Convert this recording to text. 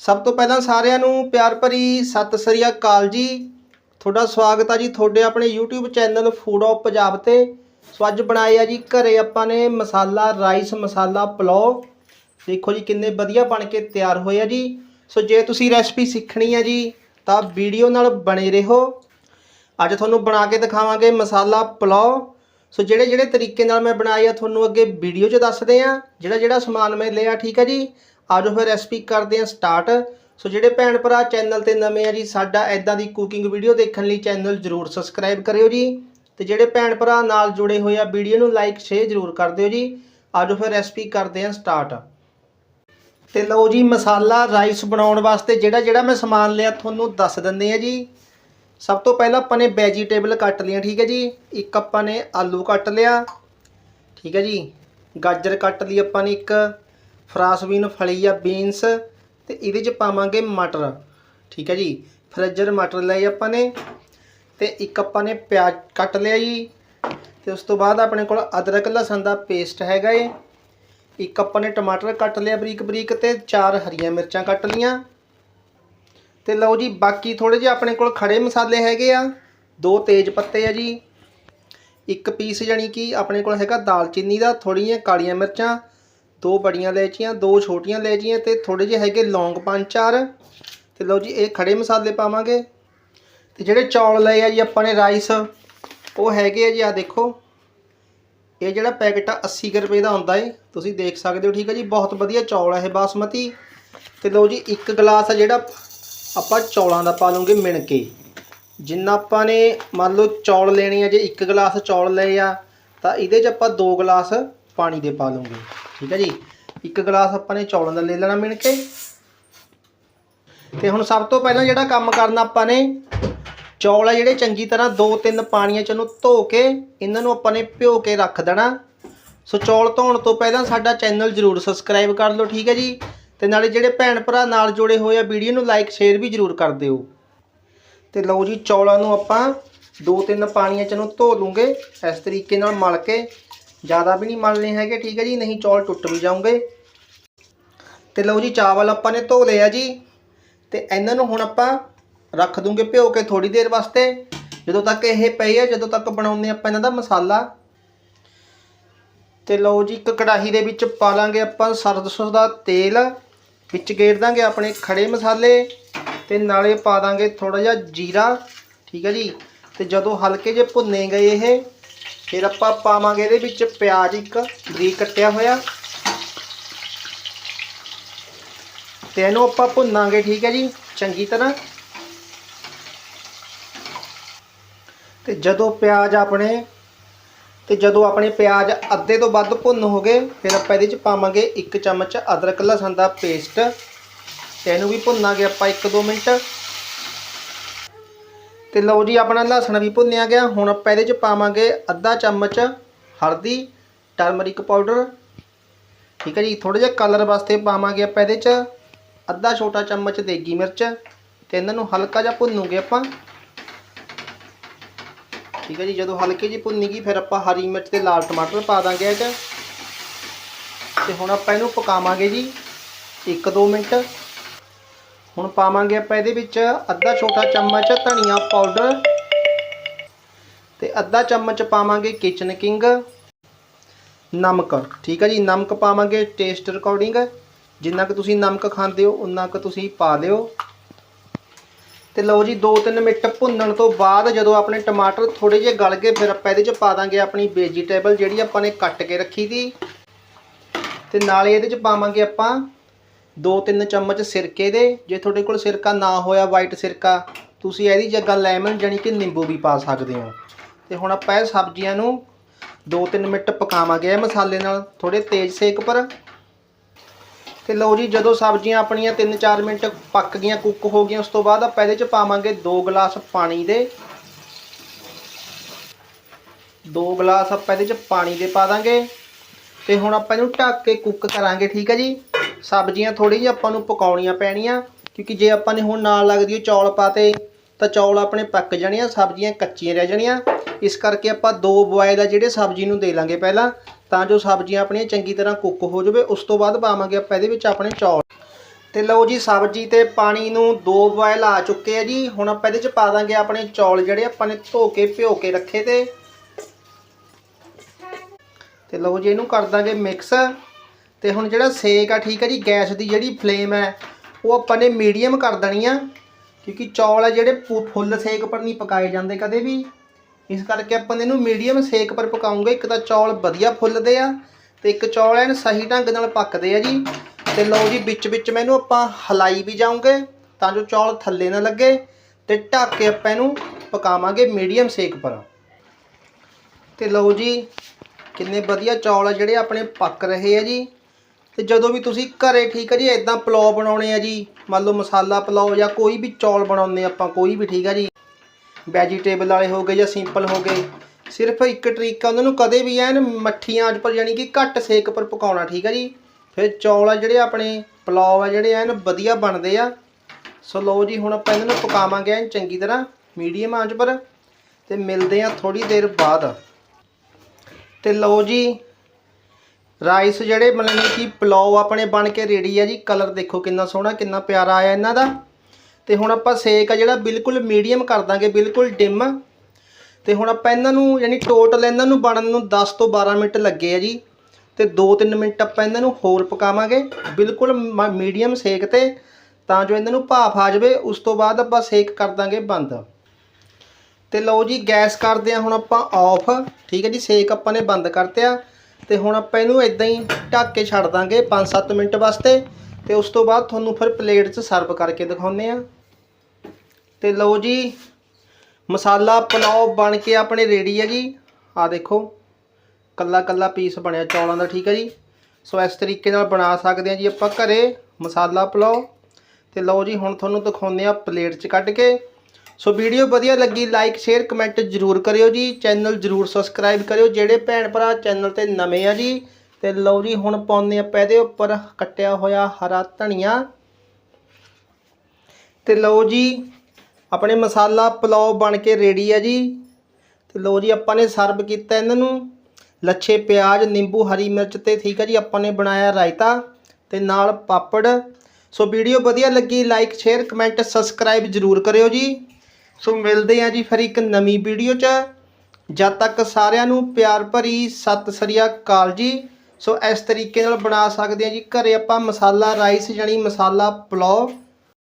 ਸਭ ਤੋਂ ਪਹਿਲਾਂ ਸਾਰਿਆਂ ਨੂੰ ਪਿਆਰ ਭਰੀ ਸਤਿ ਸ੍ਰੀ ਅਕਾਲ ਜੀ। ਤੁਹਾਡਾ ਸਵਾਗਤ ਆ ਜੀ ਤੁਹਾਡੇ ਆਪਣੇ YouTube channel food of Punjab ਤੇ। ਸੋ ਅੱਜ ਬਣਾਏ ਆ ਜੀ ਘਰੇ ਆਪਾਂ ਨੇ ਮਸਾਲਾ ਰਾਈਸ ਮਸਾਲਾ, ਪਲਾਓ। ਦੇਖੋ ਜੀ ਕਿੰਨੇ ਵਧੀਆ ਬਣ ਕੇ ਤਿਆਰ ਹੋਏ ਆ ਜੀ। ਸੋ ਜੇ ਤੁਸੀਂ ਰੈਸਪੀ ਸਿੱਖਣੀ ਹੈ ਜੀ, ਤਾਂ ਵੀਡੀਓ ਨਾਲ ਬਣੇ ਰਹੋ। ਅੱਜ ਤੁਹਾਨੂੰ ਬਣਾ ਕੇ ਦਿਖਾਵਾਂਗੇ ਮਸਾਲਾ, ਪਲਾਓ। ਸੋ ਜਿਹੜੇ ਜਿਹੜੇ ਤਰੀਕੇ ਨਾਲ ਮੈਂ ਬਣਾਈ ਆ, ਤੁਹਾਨੂੰ ਅੱਗੇ ਵੀਡੀਓ 'ਚ ਦੱਸਦੇ ਆ। ਜਿਹੜਾ ਜਿਹੜਾ ਸਮਾਨ ਮੈਂ ਲਿਆ, ਠੀਕ ਹੈ ਜੀ। ਆਜੋ ਫਿਰ ਰੈਸਪੀ ਕਰਦੇ ਹਾਂ ਸਟਾਰਟ ਸੋ ਜਿਹੜੇ ਭੈਣ ਭਰਾ ਚੈਨਲ ਤੇ ਨਵੇਂ ਆ ਜੀ, ਸਾਡਾ ਐਦਾਂ ਦੀ ਕੁਕਿੰਗ ਵੀਡੀਓ ਦੇਖਣ ਲਈ ਚੈਨਲ ਜਰੂਰ ਸਬਸਕ੍ਰਾਈਬ ਕਰਿਓ ਜੀ। ਤੇ ਜਿਹੜੇ ਭੈਣ ਭਰਾ ਨਾਲ ਜੁੜੇ ਹੋਏ ਆ, ਵੀਡੀਓ ਨੂੰ ਲਾਈਕ ਸ਼ੇਅਰ ਜਰੂਰ ਕਰ ਦਿਓ ਜੀ। ਆਜੋ ਫਿਰ ਰੈਸਪੀ ਕਰਦੇ ਹਾਂ ਸਟਾਰਟ ਤੇ ਲਓ ਜੀ, ਮਸਾਲਾ ਰਾਈਸ ਬਣਾਉਣ ਵਾਸਤੇ ਜਿਹੜਾ ਜਿਹੜਾ ਮੈਂ ਸਮਾਨ ਲਿਆ, ਤੁਹਾਨੂੰ ਦੱਸ ਦਿੰਦੇ ਆ ਜੀ। ਸਭ ਤੋਂ ਪਹਿਲਾਂ ਆਪਾਂ ਨੇ ਵੈਜੀਟੇਬਲ ਕੱਟ ਲਈਆਂ, ਠੀਕ ਹੈ ਜੀ। ਇੱਕ ਆਪਾਂ ਨੇ ਆਲੂ ਕੱਟ ਲਿਆ, ਠੀਕ ਹੈ ਜੀ। ਗਾਜਰ ਕੱਟ ਲਈ ਆਪਾਂ ਨੇ ਇੱਕ। ਫਰਾਸਬੀਨ ਫਲੀ ਆ ਬੀਨਸ ਤੇ ਇਹਦੇ ਚ ਪਾਵਾਂਗੇ ਮਟਰ। ਠੀਕ ਹੈ ਜੀ? ਫਰੇਜਰ ਮਟਰ ਲਏ ਆਪਾਂ ਨੇ ਤੇ ਇੱਕ ਆਪਾਂ ਨੇ ਪਿਆਜ਼ ਕੱਟ ਲਿਆ ਜੀ। ਤੇ ਉਸ ਤੋਂ ਬਾਅਦ ਆਪਣੇ ਕੋਲ ਅਦਰਕ ਲਸਣ ਦਾ ਪੇਸਟ ਹੈਗਾ ਏ। ਇੱਕ ਆਪਾਂ ਨੇ ਟਮਾਟਰ ਕੱਟ ਲਿਆ ਬਰੀਕ ਬਰੀਕ ਤੇ ਚਾਰ ਹਰੀਆਂ ਮਿਰਚਾਂ ਕੱਟ ਲੀਆਂ। ਤੇ ਲਓ ਜੀ, ਬਾਕੀ ਥੋੜੇ ਜਿਹੇ ਆਪਣੇ ਕੋਲ ਖੜੇ ਮਸਾਲੇ ਹੈਗੇ ਆ। ਦੋ ਤੇਜ ਪੱਤੇ ਆ ਜੀ। ਇੱਕ ਪੀਸ ਜਾਨੀ ਕਿ ਆਪਣੇ ਕੋਲ ਹੈਗਾ ਦਾਲਚੀਨੀ ਦਾ ਥੋੜੀਆਂ ਕਾਲੀਆਂ ਮਿਰਚਾਂ ਦੋ ਬੜੀਆਂ ਇਲਾਇਚੀਆਂ ਦੋ ਛੋਟੀਆਂ ਇਲਾਇਚੀਆਂ ਤੇ ਥੋੜੇ ਜਿਹੇ ਹੈਗੇ ਲੌਂਗ ਪੰਜ ਚਾਰ। ਤੇ ਲਓ ਜੀ, ਇਹ ਖੜੇ ਮਸਾਲੇ ਪਾਵਾਂਗੇ। ਤੇ ਜਿਹੜੇ ਚੌਲ ਲਏ ਆ ਜੀ ਆਪਾਂ ਨੇ ਰਾਈਸ, ਉਹ ਹੈਗੇ ਆ ਜੀ ਆ ਦੇਖੋ। ਇਹ ਜਿਹੜਾ ਪੈਕਟ ਆ 80 ਕੁ ਰੁਪਏ ਦਾ ਹੁੰਦਾ ਏ। ਤੁਸੀਂ ਦੇਖ ਸਕਦੇ ਹੋ, ਠੀਕ ਹੈ ਜੀ, ਬਹੁਤ ਵਧੀਆ ਚੌਲ ਆ ਇਹ ਬਾਸਮਤੀ। ਤੇ ਲਓ ਜੀ, ਇੱਕ ਗਲਾਸ ਆ ਜਿਹੜਾ ਆਪਾਂ ਚੌਲਾਂ ਦਾ ਪਾ ਲਵਾਂਗੇ ਮਿਣ ਕੇ। ਜਿੰਨਾ ਆਪਾਂ ਨੇ ਮੰਨ ਲਓ ਚੌਲ ਲੈਣੇ ਆ ਜੇ ਇੱਕ ਗਲਾਸ ਚੌਲ ਲਏ ਆ, ਤਾਂ ਇਹਦੇ 'ਚ ਆਪਾਂ ਦੋ ਗਲਾਸ ਪਾਣੀ ਦੇ ਪਾ ਲਵਾਂਗੇ। ਠੀਕ ਹੈ ਜੀ? ਇੱਕ ਗਲਾਸ ਆਪਾਂ ਨੇ ਚੌਲਾਂ ਦਾ ਲੈ ਲੈਣਾ ਮਿਣ ਕੇ। ਤੇ ਹੁਣ ਸਭ ਤੋਂ ਪਹਿਲਾਂ ਜਿਹੜਾ ਕੰਮ ਕਰਨਾ ਆਪਾਂ ਨੇ, ਚੌਲ ਆ ਜਿਹੜੇ ਚੰਗੀ ਤਰ੍ਹਾਂ ਦੋ ਤਿੰਨ ਪਾਣੀਆਂ ਚ ਨੂੰ ਧੋ ਕੇ ਇਹਨਾਂ ਨੂੰ ਆਪਾਂ ਨੇ ਭਿਓ ਕੇ ਰੱਖ ਦੇਣਾ। ਸੋ ਚੌਲ ਧੋਣ ਤੋਂ ਪਹਿਲਾਂ ਸਾਡਾ ਚੈਨਲ ਜਰੂਰ ਸਬਸਕ੍ਰਾਈਬ ਕਰ ਲਓ, ਠੀਕ ਹੈ ਜੀ? ਤੇ ਨਾਲੇ ਜਿਹੜੇ ਭੈਣ ਭਰਾ ਨਾਲ ਜੁੜੇ ਹੋਏ ਆ ਵੀਡੀਓ ਨੂੰ ਲਾਈਕ ਸ਼ੇਅਰ ਵੀ ਜਰੂਰ ਕਰ ਦਿਓ। ਤੇ ਲਓ ਜੀ, ਚੌਲਾਂ ਨੂੰ ਆਪਾਂ ਦੋ ਤਿੰਨ ਪਾਣੀਆਂ ਚ ਨੂੰ ਧੋ ਲੂੰਗੇ। ਇਸ ਤਰੀਕੇ ਨਾਲ ਮਲ ਕੇ ਜ਼ਿਆਦਾ ਵੀ ਨਹੀਂ ਮਲਨੇ ਹੈਗੇ, ਠੀਕ ਹੈ ਜੀ? ਨਹੀਂ ਚੌਲ ਟੁੱਟ ਵੀ ਜਾਣਗੇ ਤੇ ਲਓ ਜੀ, ਚਾਵਲ ਆਪਾਂ ਨੇ ਧੋ ਲਏ ਆ ਜੀ। ਤੇ ਇਹਨਾਂ ਨੂੰ ਹੁਣ ਆਪਾਂ ਰੱਖ ਦੂੰਗੇ ਭਿਓ ਕੇ ਥੋੜੀ ਦੇਰ ਵਾਸਤੇ। ਜਦੋਂ ਤੱਕ ਇਹ ਪਏ ਆ, ਜਦੋਂ ਤੱਕ ਬਣਾਉਂਦੇ ਆਪਾਂ ਇਹਨਾਂ ਦਾ ਮਸਾਲਾ। ਤੇ ਲਓ ਜੀ, ਇੱਕ ਕੜਾਹੀ ਦੇ ਵਿੱਚ ਪਾ ਲਾਂਗੇ ਆਪਾਂ ਸਰਸੋਂ ਦਾ ਤੇਲ। ਵਿੱਚ ਗੇਰ ਦਾਂਗੇ ਆਪਣੇ ਖੜੇ ਮਸਾਲੇ। ਤੇ ਨਾਲੇ ਪਾ ਦਾਂਗੇ ਥੋੜਾ ਜਿਹਾ ਜੀਰਾ, ਠੀਕ ਹੈ ਜੀ? ਤੇ ਜਦੋਂ ਹਲਕੇ ਜਿਹੇ ਭੁੰਨੇ ਗਏ ਇਹ ਫਿਰ ਆਪਾਂ ਪਾਵਾਂਗੇ ਇਹਦੇ ਵਿੱਚ ਪਿਆਜ਼ ਇੱਕ ਬਰੀਕ ਕੱਟਿਆ ਹੋਇਆ। ਤੇ ਇਹਨੂੰ ਆਪਾਂ ਭੁੰਨਾਂਗੇ, ਠੀਕ ਹੈ ਜੀ, ਚੰਗੀ ਤਰ੍ਹਾਂ। ਤੇ ਜਦੋਂ ਪਿਆਜ਼ ਆਪਣੇ, ਤੇ ਜਦੋਂ ਆਪਣੇ ਪਿਆਜ਼ ਅੱਧੇ ਤੋਂ ਵੱਧ ਭੁੰਨ ਹੋ ਗਏ, ਫਿਰ ਆਪਾਂ ਇਹਦੇ ਚ ਪਾਵਾਂਗੇ 1 ਚਮਚ ਅਦਰਕ ਲਸਣ ਦਾ ਪੇਸਟ। ਤੇ ਇਹਨੂੰ ਵੀ ਭੁੰਨਾਂਗੇ ਆਪਾਂ 1-2 ਮਿੰਟ। ਤੇ ਲਓ ਜੀ, ਆਪਣਾ ਲਸਣ ਵੀ ਭੁੰਨਿਆ ਗਿਆ। ਹੁਣ ਆਪਾਂ ਇਹਦੇ ਚ ਪਾਵਾਂਗੇ ਅੱਧਾ ਚਮਚ ਹਲਦੀ ਟਰਮਰਿਕ ਪਾਊਡਰ ਠੀਕ ਹੈ ਜੀ ਥੋੜਾ ਜਿਹਾ ਕਲਰ ਵਾਸਤੇ ਪਾਵਾਂਗੇ ਆਪਾਂ ਇਹਦੇ ਚ ਅੱਧਾ ਛੋਟਾ ਚਮਚ ਦੇਗੀ ਮਿਰਚ ਤੇ ਇਹਨਾਂ ਨੂੰ ਹਲਕਾ ਜਿਹਾ ਭੁੰਨੂਗੇ ਆਪਾਂ। ਠੀਕ ਹੈ ਜੀ, ਜਦੋਂ ਹਲਕੀ ਜਿਹੀ ਭੁੰਨੀ ਗਈ ਫਿਰ ਆਪਾਂ ਹਰੀ ਮਿਰਚ ਤੇ ਲਾਲ ਟਮਾਟਰ ਪਾ ਦਾਂਗੇ ਇਹ 'ਚ। ਤੇ ਹੁਣ ਆਪਾਂ ਇਹਨੂੰ ਪਕਾਵਾਂਗੇ ਜੀ 1-2 ਮਿੰਟ। ਹੁਣ ਪਾਵਾਂਗੇ ਆਪਾਂ ਇਹਦੇ ਵਿੱਚ ਅੱਧਾ ਛੋਟਾ ਚਮਚ ਧਨੀਆ ਪਾਊਡਰ ਤੇ ਅੱਧਾ ਚਮਚ ਪਾਵਾਂਗੇ ਕਿਚਨ ਕਿੰਗ ਨਮਕ। ਠੀਕ ਹੈ ਜੀ, ਨਮਕ ਪਾਵਾਂਗੇ ਟੇਸਟ ਅਕੋਰਡਿੰਗ ਜਿੰਨਾ ਕਿ ਤੁਸੀਂ ਨਮਕ ਖਾਂਦੇ ਹੋ, ਉਨਾ ਕੁ ਤੁਸੀਂ ਪਾ ਦਿਓ ਤੇ ਲਓ ਜੀ 2-3 ਮਿੰਟ ਭੁੰਨਣ ਤੋਂ ਬਾਅਦ ਜਦੋਂ ਆਪਣੇ ਟਮਾਟਰ ਥੋੜੇ ਜਿਹੇ ਗਲ ਗਏ, ਫਿਰ ਆਪਾਂ ਇਹਦੇ ਚ ਪਾ ਦਾਂਗੇ ਆਪਣੀ ਵੈਜੀਟੇਬਲ ਜਿਹੜੀ ਆਪਾਂ ਨੇ ਕੱਟ ਕੇ ਰੱਖੀ ਦੀ ਤੇ ਨਾਲੇ ਇਹਦੇ ਚ ਪਾਵਾਂਗੇ ਆਪਾਂ 2-3 ਚਮਚ ਸਿਰਕੇ ਦੇ, ਜੇ ਤੁਹਾਡੇ ਕੋਲ ਸਿਰਕਾ ਨਾ ਹੋਇਆ ਵਾਈਟ ਸਿਰਕਾ, ਤੁਸੀਂ ਇਹਦੀ ਜਗ੍ਹਾ ਲੈਮਨ ਜਾਨੀ ਕਿ ਨਿੰਬੂ ਵੀ ਪਾ ਸਕਦੇ ਹੋ। ਤੇ ਹੁਣ ਆਪਾਂ ਇਹ ਸਬਜ਼ੀਆਂ ਨੂੰ 2-3 ਮਿੰਟ ਪਕਾਵਾਂਗੇ ਇਹ ਮਸਾਲੇ ਨਾਲ ਥੋੜੇ ਤੇਜ਼ ਸੇਕ ਪਰ ਤੇ ਲਓ ਜੀ, ਜਦੋਂ ਸਬਜ਼ੀਆਂ ਆਪਣੀਆਂ 3-4 ਮਿੰਟ ਪੱਕ ਗਈਆਂ, ਕੁੱਕ ਹੋ ਗਈਆਂ, ਉਸ ਤੋਂ ਬਾਅਦ ਆਪਾਂ ਇਹਦੇ ਚ ਪਾਵਾਂਗੇ 2 ਗਲਾਸ ਪਾਣੀ ਦੇ। 2 ਗਲਾਸ ਆਪਾਂ ਇਹਦੇ ਚ ਪਾਣੀ ਦੇ ਪਾ ਦਾਂਗੇ। ਤੇ ਹੁਣ ਆਪਾਂ ਇਹਨੂੰ ਢੱਕ ਕੇ ਕੁੱਕ ਕਰਾਂਗੇ, ਠੀਕ ਹੈ ਜੀ? ਸਬਜ਼ੀਆਂ ਥੋੜੀ ਜਿਹੀ ਆਪਾਂ ਨੂੰ ਪਕਾਉਣੀਆਂ ਪੈਣੀਆਂ, ਕਿਉਂਕਿ ਜੇ ਆਪਾਂ ਨੇ ਹੁਣ ਨਾਲ ਲੱਗਦੀ ਉਹ ਚੌਲ ਪਾਤੇ, ਤਾਂ ਚੌਲ ਆਪਣੇ ਪੱਕ ਜਾਣੇ ਆ, ਸਬਜ਼ੀਆਂ ਕੱਚੀਆਂ ਰਹਿ ਜਾਣੀਆਂ। ਇਸ ਕਰਕੇ ਆਪਾਂ ਦੋ ਬੋਇਲ ਆ ਜਿਹੜੇ ਸਬਜ਼ੀ ਨੂੰ ਦੇ ਲਾਂਗੇ ਪਹਿਲਾਂ, ਤਾਂ ਜੋ ਸਬਜ਼ੀਆਂ ਆਪਣੀਆਂ ਚੰਗੀ ਤਰ੍ਹਾਂ ਕੁੱਕ ਹੋ ਜਾਵੇ, ਉਸ ਤੋਂ ਬਾਅਦ ਪਾਵਾਂਗੇ ਆਪਾਂ ਇਹਦੇ ਵਿੱਚ ਆਪਣੇ ਚੌਲ। ਤੇ ਲਓ ਜੀ, ਸਬਜ਼ੀ ਤੇ ਪਾਣੀ ਨੂੰ ਦੋ ਬੁਆਇਲ ਆ ਚੁੱਕੇ ਆ ਜੀ। ਹੁਣ ਆਪਾਂ ਇਹਦੇ ਚ ਪਾ ਦਾਂਗੇ ਆਪਣੇ ਚੌਲ ਜਿਹੜੇ ਆਪਾਂ ਨੇ ਧੋ ਕੇ, ਭਿਓ ਕੇ ਰੱਖੇ ਤੇ। ਤੇ ਲਓ ਜੀ, ਇਹਨੂੰ ਕਰ ਦਾਂਗੇ ਮਿਕਸ ਤੇ ਹੁਣ ਜਿਹੜਾ ਸੇਕ ਆ, ਠੀਕ ਹੈ ਜੀ, ਗੈਸ ਦੀ ਜਿਹੜੀ ਫਲੇਮ ਹੈ, ਉਹ ਆਪਾਂ ਨੇ ਮੀਡੀਅਮ ਕਰ ਦੇਣੀ ਆ, ਕਿਉਂਕਿ ਚੌਲ ਆ ਜਿਹੜੇ ਫੁ- ਫੁੱਲ ਸੇਕ ਪਰ ਨਹੀਂ ਪਕਾਏ ਜਾਂਦੇ ਕਦੇ ਵੀ। ਇਸ ਕਰਕੇ ਆਪਾਂ ਨੇ ਇਹਨੂੰ ਮੀਡੀਅਮ ਸੇਕ ਪਰ ਪਕਾਉਂਗੇ। ਇੱਕ ਤਾਂ ਚੌਲ ਵਧੀਆ ਫੁੱਲਦੇ ਆ ਤੇ ਇੱਕ ਚੌਲ ਐਨ ਸਹੀ ਢੰਗ ਨਾਲ ਪੱਕਦੇ ਆ ਜੀ। ਤੇ ਲਓ ਜੀ ਵਿੱਚ ਵਿੱਚ ਮੈਨੂੰ ਆਪਾਂ ਹਲਾਈ ਵੀ ਜਾਉਂਗੇ ਤਾਂ ਜੋ ਚੌਲ ਥੱਲੇ ਨਾ ਲੱਗੇ ਤੇ ਢੱਕ ਕੇ ਆਪਾਂ ਇਹਨੂੰ ਪਕਾਵਾਂਗੇ ਮੀਡੀਅਮ ਸੇਕ ਪਰ। ਤੇ ਲਓ ਜੀ, ਕਿੰਨੇ ਵਧੀਆ ਚੌਲ ਆ ਜਿਹੜੇ ਆਪਣੇ ਪੱਕ ਰਹੇ ਆ ਜੀ। ਤੇ ਜਦੋਂ ਵੀ ਤੁਸੀਂ ਘਰੇ ਠੀਕ ਹੈ ਜੀ ਇਦਾਂ ਪਲਾਓ ਬਣਾਉਣੇ ਆ ਜੀ। ਮੰਨ ਲਓ ਮਸਾਲਾ ਪਲਾਓ ਜਾਂ ਕੋਈ ਵੀ ਚੌਲ ਬਣਾਉਂਦੇ ਆਪਾਂ, ਕੋਈ ਵੀ ਠੀਕ ਆ ਜੀ। ਵੈਜੀਟੇਬਲ ਵਾਲੇ ਹੋ ਗਏ ਜਾਂ ਸਿੰਪਲ ਹੋ ਗਏ। ਸਿਰਫ ਇੱਕ ਟ੍ਰਿਕ ਆ ਉਹਨਾਂ ਨੂੰ ਕਦੇ ਵੀ ਐਨ ਮੱਠੀਆਂ ਆਂਚ ਪਰ ਯਾਨੀ ਕਿ ਘੱਟ ਸੇਕ ਪਰ ਪਕਾਉਣਾ, ਠੀਕ ਆ ਜੀ। ਫਿਰ ਚੌਲ ਆ ਜਿਹੜੇ ਆਪਣੇ, ਪਲਾਓ ਆ ਜਿਹੜੇ ਐਨ ਵਧੀਆ ਬਣਦੇ ਆ। ਸੋ ਲਓ ਜੀ, ਹੁਣ ਆਪਾਂ ਇਹਨਾਂ ਨੂੰ ਪਕਾਵਾਂਗੇ ਐਨ ਚੰਗੀ ਤਰ੍ਹਾਂ, ਮੀਡੀਅਮ ਆਂਚ ਪਰ। ਤੇ ਮਿਲਦੇ ਆ ਥੋੜੀ ਦੇਰ ਬਾਅਦ। ਤੇ ਲਓ ਜੀ ਰਾਈਸ ਜਿਹੜੇ ਮਤਲਬ ਕਿ ਪਲਾਓ ਆਪਣੇ ਬਣ ਕੇ ਰੈਡੀ ਆ ਜੀ ਕਲਰ ਦੇਖੋ ਕਿੰਨਾ ਸੋਹਣਾ, ਕਿੰਨਾ ਪਿਆਰਾ ਆਇਆ ਇਹਨਾਂ ਦਾ। ਤੇ ਹੁਣ ਆਪਾਂ ਸੇਕ ਆ ਜਿਹੜਾ ਬਿਲਕੁਲ ਮੀਡੀਅਮ ਕਰ ਦਾਂਗੇ, ਬਿਲਕੁਲ ਡਿਮ ਤੇ ਹੁਣ ਆਪਾਂ ਇਹਨਾਂ ਨੂੰ, ਯਾਨੀ ਟੋਟਲ ਇਹਨਾਂ ਨੂੰ ਬਣਨ ਨੂੰ 10 ਤੋਂ 12 ਮਿੰਟ ਲੱਗੇ ਆ ਜੀ। ਤੇ 2-3 ਮਿੰਟ ਆਪਾਂ ਇਹਨਾਂ ਨੂੰ ਹੋਰ ਪਕਾਵਾਂਗੇ, ਬਿਲਕੁਲ ਮੀਡੀਅਮ ਸੇਕ ਤੇ। ਤਾਂ ਜੋ ਇਹਨਾਂ ਨੂੰ ਭਾਫ ਆ ਜਾਵੇ, ਉਸ ਤੋਂ ਬਾਅਦ ਆਪਾਂ ਸੇਕ ਕਰ ਦਾਂਗੇ ਬੰਦ। ਤੇ ਲਓ ਜੀ, ਗੈਸ ਕਰਦੇ ਆ ਹੁਣ ਆਪਾਂ ਆਫ ਠੀਕ ਹੈ ਜੀ, ਸੇਕ ਆਪਾਂ ਨੇ ਬੰਦ ਕਰਤਿਆ ਤੇ ਹੁਣ ਆਪਾਂ ਇਹਨੂੰ ਇਦਾਂ ਹੀ ਢੱਕ ਕੇ ਛੱਡ ਦਾਂਗੇ 5-7 ਮਿੰਟ ਵਾਸਤੇ। ਤੇ ਉਸ ਤੋਂ ਬਾਅਦ ਤੁਹਾਨੂੰ ਫਿਰ ਪਲੇਟ 'ਚ ਸਰਵ ਕਰਕੇ ਦਿਖਾਉਂਦੇ ਆ ਤੇ ਲਓ ਜੀ, ਮਸਾਲਾ ਪਲਾਓ ਬਣ ਕੇ ਆਪਣੇ ਰੈਡੀ ਹੈ ਜੀ ਆ ਦੇਖੋ, ਕੱਲਾ ਕੱਲਾ ਪੀਸ ਬਣਿਆ ਚੌਲਾਂ ਦਾ, ਠੀਕ ਹੈ ਜੀ। ਸੋ ਇਸ ਤਰੀਕੇ ਨਾਲ ਬਣਾ ਸਕਦੇ ਆ ਜੀ ਆਪਾਂ ਘਰੇ ਮਸਾਲਾ ਪੁਲਾਓ। ਤੇ ਲਓ ਜੀ, ਹੁਣ ਤੁਹਾਨੂੰ ਦਿਖਾਉਂਦੇ ਆ ਪਲੇਟ 'ਚ ਕੱਢ ਕੇ। ਸੋ ਵੀਡੀਓ ਵਧੀਆ ਲੱਗੀ ਲਾਈਕ ਸ਼ੇਅਰ ਕਮੈਂਟ ਜਰੂਰ ਕਰਿਓ ਜੀ। ਚੈਨਲ ਜਰੂਰ ਸਬਸਕ੍ਰਾਈਬ ਕਰਿਓ। ਜਿਹੜੇ ਭੈਣ ਭਰਾ ਚੈਨਲ ਤੇ ਨਵੇਂ ਆ ਜੀ, ਤੇ ਲਓ ਜੀ, ਹੁਣ ਪਾਉਂਦੇ ਆਪਾਂ ਇਹਦੇ ਉੱਪਰ ਕੱਟਿਆ ਹੋਇਆ ਹਰਾ ਧਨੀਆ। ਤੇ ਲਓ ਜੀ, ਆਪਣੇ ਮਸਾਲਾ ਪੁਲਾਓ ਬਣ ਕੇ ਰੈਡੀ ਆ ਜੀ। ਤੇ ਲਓ ਜੀ, ਆਪਾਂ ਨੇ ਸਰਵ ਕੀਤਾ ਇਹਨਾਂ ਨੂੰ। ਲੱਛੇ, ਪਿਆਜ਼, ਨਿੰਬੂ, ਹਰੀ ਮਿਰਚ ਤੇ ਠੀਕ ਹੈ ਜੀ, ਆਪਾਂ ਨੇ ਬਣਾਇਆ ਰਾਇਤਾ ਤੇ ਨਾਲ ਪਾਪੜ। ਸੋ ਵੀਡੀਓ ਵਧੀਆ ਲੱਗੀ ਲਾਈਕ ਸ਼ੇਅਰ ਕਮੈਂਟ ਸਬਸਕ੍ਰਾਈਬ ਜਰੂਰ ਕਰਿਓ ਜੀ। ਸੋ ਮਿਲਦੇ ਆ ਜੀ ਫਿਰ ਇੱਕ ਨਵੀਂ ਵੀਡੀਓ 'ਚ। ਜਦ ਤੱਕ ਸਾਰਿਆਂ ਨੂੰ ਪਿਆਰ ਭਰੀ ਸਤਿ ਸ੍ਰੀ ਅਕਾਲ ਜੀ। ਸੋ ਇਸ ਤਰੀਕੇ ਨਾਲ ਬਣਾ ਸਕਦੇ ਆ ਜੀ। ਘਰੇ ਆਪਾਂ ਮਸਾਲਾ, ਰਾਈਸ ਜਾਨੀ ਮਸਾਲਾ, ਪੁਲਾਓ।